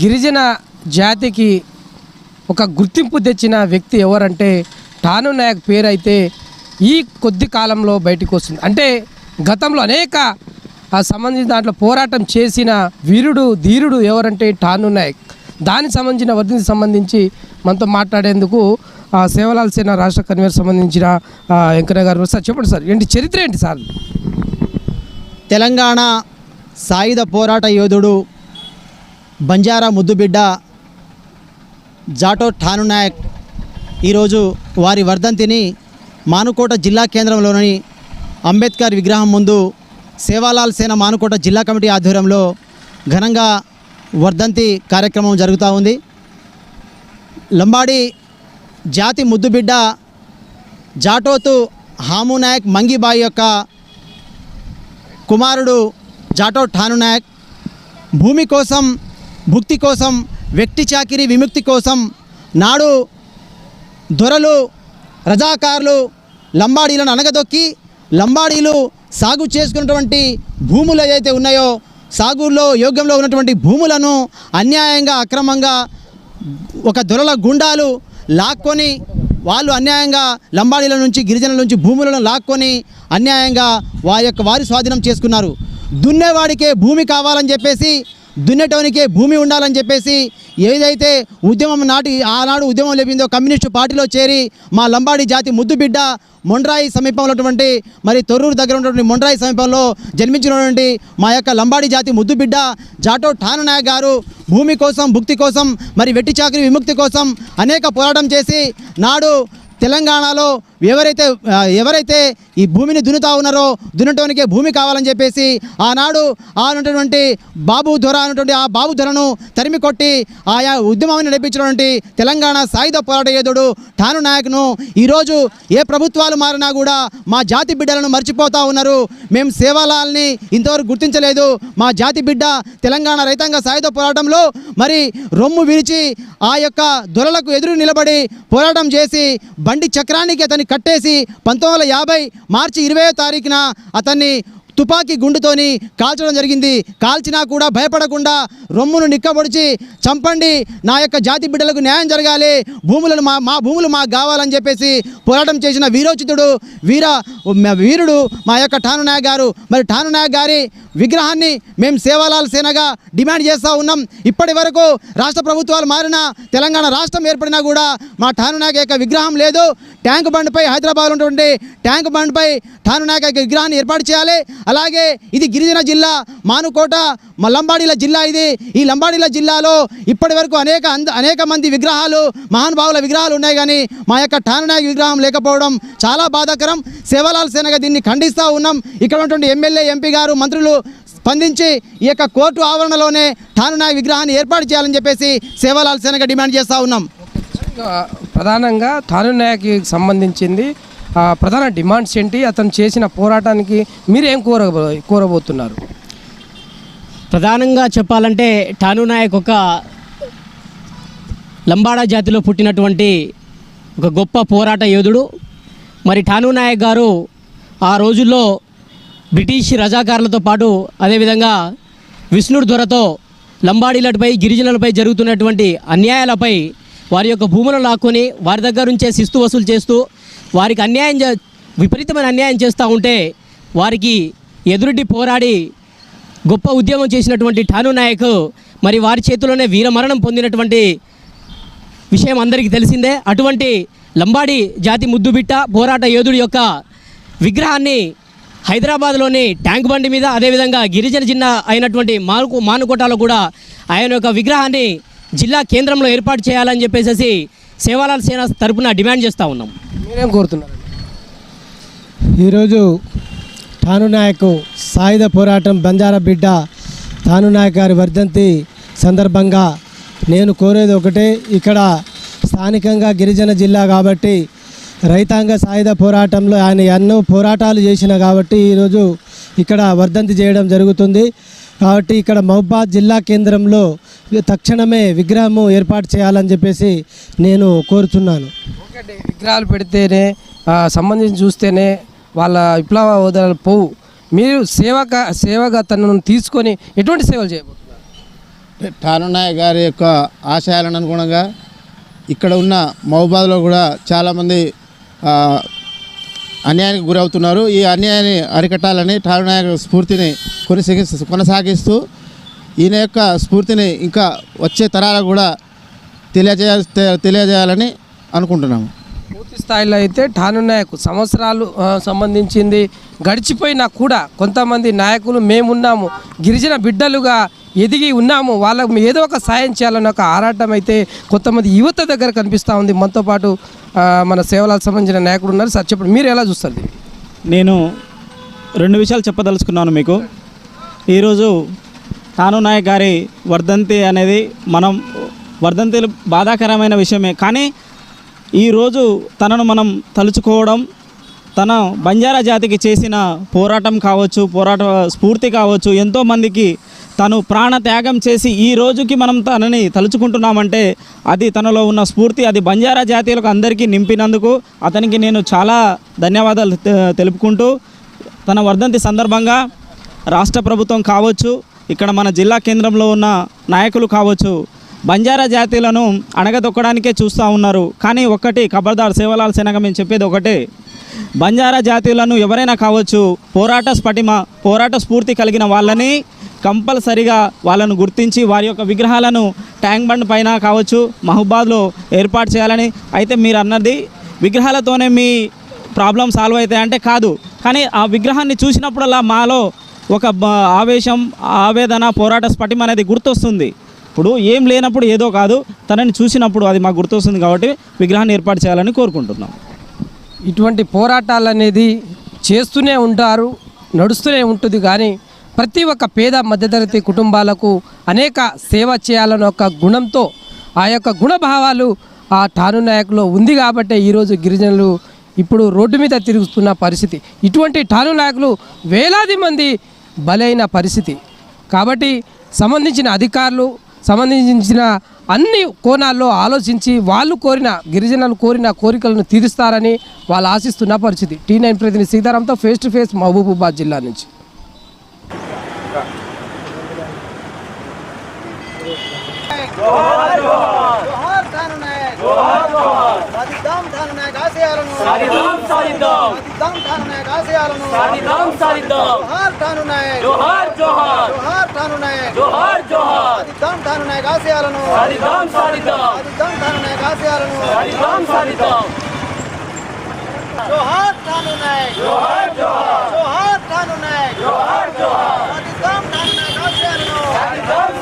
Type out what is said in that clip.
గిరిజన జాతికి ఒక గుర్తింపు తెచ్చిన వ్యక్తి ఎవరంటే టాను నాయక్ పేరు అయితే ఈ కొద్ది కాలంలో బయటకు వస్తుంది. అంటే గతంలో అనేక సంబంధించిన దాంట్లో పోరాటం చేసిన వీరుడు ధీరుడు ఎవరంటే టాను నాయక్. దానికి సంబంధించిన వర్ధికి సంబంధించి మనతో మాట్లాడేందుకు ఆ, సేవలాల్ సేన రాష్ట్ర కన్వీనర్ సంబంధించిన వెంకన్న వెంకయ్య గారు సార్ చెప్పండి సార్ ఏంటి చరిత్ర ఏంటి సార్? తెలంగాణ సాయుధ పోరాట యోధుడు బంజారా ముద్దుబిడ్డ జాటో ఠాను నాయక్ ఈరోజు వారి వర్ధంతిని మానుకోట జిల్లా కేంద్రంలోని అంబేద్కర్ విగ్రహం ముందు సేవాలాల్ సేన మానుకోట జిల్లా కమిటీ ఆధ్వర్యంలో ఘనంగా వర్ధంతి కార్యక్రమం జరుగుతూ ఉంది. లంబాడి జాతి ముద్దుబిడ్డ జాటోతు హాము నాయక్ మంగిబాయి యొక్క కుమారుడు జాటో ఠాను నాయక్ భూమి కోసం భుక్తి కోసం వ్యక్తి చాకిరి విముక్తి కోసం నాడు దొరలు రజాకారులు లంబాడీలను అనగదొక్కి లంబాడీలు సాగు చేసుకున్నటువంటి భూములు ఏదైతే ఉన్నాయో సాగులో యోగ్యంలో ఉన్నటువంటి భూములను అన్యాయంగా అక్రమంగా ఒక దొరల గుండాలు లాక్కొని వాళ్ళు అన్యాయంగా లంబాడీల నుంచి గిరిజనుల నుంచి భూములను లాక్కొని అన్యాయంగా వారి యొక్క వారి స్వాధీనం చేసుకున్నారు. దున్నేవాడికే భూమి కావాలని చెప్పేసి దున్నేటోనికే భూమి ఉండాలని చెప్పేసి ఏదైతే ఉద్యమం నాటి ఆనాడు ఉద్యమం లేపిందో కమ్యూనిస్టు పార్టీలో చేరి మా లంబాడి జాతి ముద్దు బిడ్డ మొండ్రాయి సమీపంలో ఉన్నటువంటి మరి తొర్రూరు దగ్గర ఉన్నటువంటి మొండ్రాయి సమీపంలో జన్మించినటువంటి మా యొక్క లంబాడి జాతి ముద్దు బిడ్డ జాటో ఠాననాయక్ గారు భూమి కోసం భుక్తి కోసం మరి వెట్టి చాకరీ విముక్తి కోసం అనేక పోరాటం చేసి నాడు తెలంగాణలో ఎవరైతే ఎవరైతే ఈ భూమిని దున్నుతా ఉన్నారో దున్నటానికే భూమి కావాలని చెప్పేసి ఆనాడు ఆ బాబు దొర అనేటువంటి ఆ బాబు దొరను తరిమి కొట్టి ఆయా ఉద్యమాన్ని నడిపించినటువంటి తెలంగాణ సాయుధ పోరాట యోధుడు ఠాను నాయక్ను ఈరోజు ఏ ప్రభుత్వాలు మారినా కూడా మా జాతి బిడ్డలను మర్చిపోతూ ఉన్నారు. మేము సేవాలాల్ని ఇంతవరకు గుర్తించలేదు. మా జాతి బిడ్డ తెలంగాణ రైతాంగ సాయుధ పోరాటంలో మరి రొమ్ము విరిచి ఆ యొక్క దొరలకు ఎదురు నిలబడి పోరాటం చేసి బండి చక్రానికి అతని కట్టేసి పంతొమ్మిది వందల యాభై మార్చి ఇరవై తారీఖున అతన్ని తుపాకీ గుండుతోని కాల్చడం జరిగింది. కాల్చినా కూడా భయపడకుండా రొమ్మును నిక్కబొడిచి చంపండి నా యొక్క జాతి బిడ్డలకు న్యాయం జరగాలి. భూములను మా మా భూములు మాకు కావాలని చెప్పేసి పోరాటం చేసిన వీరోచితుడు వీర వీరుడు మా యొక్క ఠాను నాయక్ గారు. మరి ఠాను నాయక్ గారి విగ్రహాన్ని మేము సేవాలాల్ సేనగా డిమాండ్ చేస్తూ ఉన్నాం. ఇప్పటి వరకు రాష్ట్ర ప్రభుత్వాలు మారినా తెలంగాణ రాష్ట్రం ఏర్పడినా కూడా మా ఠాను నాయక్ యొక్క విగ్రహం లేదు. ట్యాంక్ బండ్పై హైదరాబాద్ ఉన్నటువంటి ట్యాంక్ బండ్పై ఠాను విగ్రహాన్ని ఏర్పాటు చేయాలి. అలాగే ఇది గిరిజన జిల్లా మానుకోట మా లంబాడీల జిల్లా ఇది. ఈ లంబాడీల జిల్లాలో ఇప్పటి వరకు అనేక అంద- అనేక మంది విగ్రహాలు మహానుభావుల విగ్రహాలు ఉన్నాయి కానీ మా యొక్క ఠానునాయక్ విగ్రహం లేకపోవడం చాలా బాధాకరం. సేవలాల్ సేనగా దీన్ని ఖండిస్తూ ఉన్నాం. ఇక్కడ ఉన్నటువంటి ఎమ్మెల్యే ఎంపీ గారు మంత్రులు స్పందించి ఈ యొక్క కోర్టు ఆవరణలోనే ఠానునాయక విగ్రహాన్ని ఏర్పాటు చేయాలని చెప్పేసి సేవలాల్ సేనగా డిమాండ్ చేస్తూ ఉన్నాం. ప్రధానంగా ఠానునాయక్కి సంబంధించింది ప్రధాన డిమాండ్స్ ఏంటి? అతను చేసిన పోరాటానికి మీరేం కోర కోరబోతున్నారు? ప్రధానంగా చెప్పాలంటే ఠాను నాయక్ ఒక లంబాడా జాతిలో పుట్టినటువంటి ఒక గొప్ప పోరాట యోధుడు. మరి ఠాను నాయక్ గారు ఆ రోజుల్లో బ్రిటిష్ రజాకారులతో పాటు అదేవిధంగా విష్ణుడు దొరతో లంబాడీలపై గిరిజనులపై జరుగుతున్నటువంటి అన్యాయాలపై వారి యొక్క భూములను లాక్కొని వారి దగ్గర నుంచే శిస్తు వసూలు చేస్తూ వారికి అన్యాయం చే- విపరీతమైన అన్యాయం చేస్తూ ఉంటే వారికి ఎదురుడ్డి పోరాడి గొప్ప ఉద్యమం చేసినటువంటి ఠాను నాయక్ మరి వారి చేతిలోనే వీరమరణం పొందినటువంటి విషయం అందరికీ తెలిసిందే. అటువంటి లంబాడి జాతి ముద్దుబిట్ట పోరాట యోధుడి యొక్క విగ్రహాన్ని హైదరాబాద్లోని ట్యాంక్ బండి మీద అదేవిధంగా గిరిజన జిల్లా అయినటువంటి మానుకు మానుకోటలో కూడా ఆయన యొక్క విగ్రహాన్ని జిల్లా కేంద్రంలో ఏర్పాటు చేయాలని చెప్పేసి సేవాలాల్ సేన తరపున డిమాండ్ చేస్తూ ఉన్నాం. మీరేం కోరుతున్నారు? ఈరోజు తాను నాయకు సాయుధ పోరాటం బంజారా బిడ్డ తాను నాయక్ గారి వర్ధంతి సందర్భంగా నేను కోరేది ఒకటే ఇక్కడ స్థానికంగా గిరిజన జిల్లా కాబట్టి రైతాంగ సాయుధ పోరాటంలో ఆయన ఎన్నో పోరాటాలు చేసిన కాబట్టి ఈరోజు ఇక్కడ వర్ధంతి చేయడం జరుగుతుంది. కాబట్టి ఇక్కడ మహబాద్ జిల్లా కేంద్రంలో తక్షణమే విగ్రహము ఏర్పాటు చేయాలని చెప్పేసి నేను కోరుతున్నాను. విగ్రహాలు పెడితేనే ఆ, సంబంధించి చూస్తేనే వాళ్ళ విప్లవ హోదాలు పోవు. మీరు సేవక సేవగా తనను తీసుకొని ఎటువంటి సేవలు చేయబోతున్నారు? ఠానునాయక్ గారి యొక్క ఆశయాలను అనుగుణంగా ఇక్కడ ఉన్న మహబాద్లో కూడా చాలామంది అన్యాయానికి గురవుతున్నారు. ఈ అన్యాయాన్ని అరికట్టాలని ఠానునాయక్ స్ఫూర్తిని కొనసాగి కొనసాగిస్తూ ఈయన యొక్క స్ఫూర్తిని ఇంకా వచ్చే తరాలకు కూడా తెలియజేయ తెలియజేయాలని అనుకుంటున్నాము. పూర్తి స్థాయిలో అయితే ఠాను నాయకు సంవత్సరాలు సంబంధించింది గడిచిపోయినా కూడా కొంతమంది నాయకులు మేమున్నాము గిరిజన బిడ్డలుగా ఎదిగి ఉన్నాము వాళ్ళకు ఏదో ఒక సాయం చేయాలన్న ఒక ఆరాటం అయితే కొంతమంది యువత దగ్గర కనిపిస్తూ ఉంది. మనతో పాటు మన సేవలకు సంబంధించిన నాయకుడు ఉన్నారు. సార్ చెప్పండి మీరు ఎలా చూస్తారు? నేను రెండు విషయాలు చెప్పదలుచుకున్నాను మీకు. ఈరోజు తాను నాయక్ గారి వర్ధంతి అనేది మనం వర్ధంతిలు బాధాకరమైన విషయమే. కానీ ఈరోజు తనను మనం తలుచుకోవడం తన బంజారా జాతికి చేసిన పోరాటం కావచ్చు పోరాట స్ఫూర్తి కావచ్చు ఎంతోమందికి తను ప్రాణ త్యాగం చేసి ఈ రోజుకి మనం తనని తలుచుకుంటున్నామంటే అది తనలో ఉన్న స్ఫూర్తి అది బంజారా జాతీయులకు అందరికీ నింపినందుకు అతనికి నేను చాలా ధన్యవాదాలు తెలుపుకుంటూ తన వర్ధంతి సందర్భంగా రాష్ట్ర ప్రభుత్వం కావచ్చు ఇక్కడ మన జిల్లా కేంద్రంలో ఉన్న నాయకులు కావచ్చు బంజారా జాతీయులను అణగదొక్కడానికే చూస్తూ ఉన్నారు. కానీ ఒక్కటి ఖబర్దార్ సేవలాల్ సేనగా మేము చెప్పేది ఒకటే. బంజారా జాతీయులను ఎవరైనా కావచ్చు పోరాట స్ఫటిమ పోరాట స్ఫూర్తి కలిగిన వాళ్ళని కంపల్సరిగా వాళ్ళను గుర్తించి వారి యొక్క విగ్రహాలను ట్యాంక్ బండ్ పైన కావచ్చు మహబాద్లో ఏర్పాటు చేయాలని అయితే మీరు అన్నది విగ్రహాలతోనే మీ ప్రాబ్లం సాల్వ్ అవుతాయంటే కాదు. కానీ ఆ విగ్రహాన్ని చూసినప్పుడల్లా మాలో ఒక ఆవేశం ఆవేదన పోరాట స్ఫటిమ అనేది గుర్తొస్తుంది. ఇప్పుడు ఏం లేనప్పుడు ఏదో కాదు తనని చూసినప్పుడు అది మాకు గుర్తొస్తుంది కాబట్టి విగ్రహాన్ని ఏర్పాటు చేయాలని కోరుకుంటున్నాం. ఇటువంటి పోరాటాలు అనేది చేస్తూనే ఉంటారు నడుస్తూనే ఉంటుంది కానీ ప్రతి ఒక్క పేద మధ్యతరగతి కుటుంబాలకు అనేక సేవ చేయాలన్న ఒక గుణంతో ఆ యొక్క గుణభావాలు ఆ టాను నాయకులో ఉంది కాబట్టే ఈరోజు గిరిజనులు ఇప్పుడు రోడ్డు మీద తిరుగుతున్న పరిస్థితి. ఇటువంటి టాను నాయకులు వేలాది మంది బలైన పరిస్థితి. కాబట్టి సంబంధించిన అధికారులు సంబంధించిన అన్ని కోణాల్లో ఆలోచించి వాళ్ళు కోరిన గిరిజనులు కోరిన కోరికలను తీరుస్తారని వాళ్ళు ఆశిస్తున్న పరిస్థితి. టీ నైన్ ప్రతినిధి సీతారాంతో ఫేస్ టు ఫేస్ మహబూబాబాద్ జిల్లా నుంచి. జోహార్ go నాయక్ Go జోహార్ go ఠాను నాయక్ ఆశయాలను సాధిద్దాం సాధిద్దాం సాధిద్దాం ఠాను నాయక్ ఆశయాలను సాధిద్దాం సాధిద్దాం జోహార్ ఠాను నాయక్ జోహార్ జోహార్ జోహార్ ఠాను నాయక్ జోహార్ జోహార్ సాధిద్దాం ఠాను నాయక్ ఆశయాలను సాధిద్దాం సాధిద్దాం సాధిద్దాం ఠాను నాయక్ ఆశయాలను సాధిద్దాం సాధిద్దాం జోహార్ ఠాను నాయక్ జోహార్ జోహార్ జోహార్ ఠాను నాయక్ జోహార్ జోహార్ సాధిద్దాం ఠాను నాయక్ ఆశయాలను సాధిద్దాం సాధిద్దాం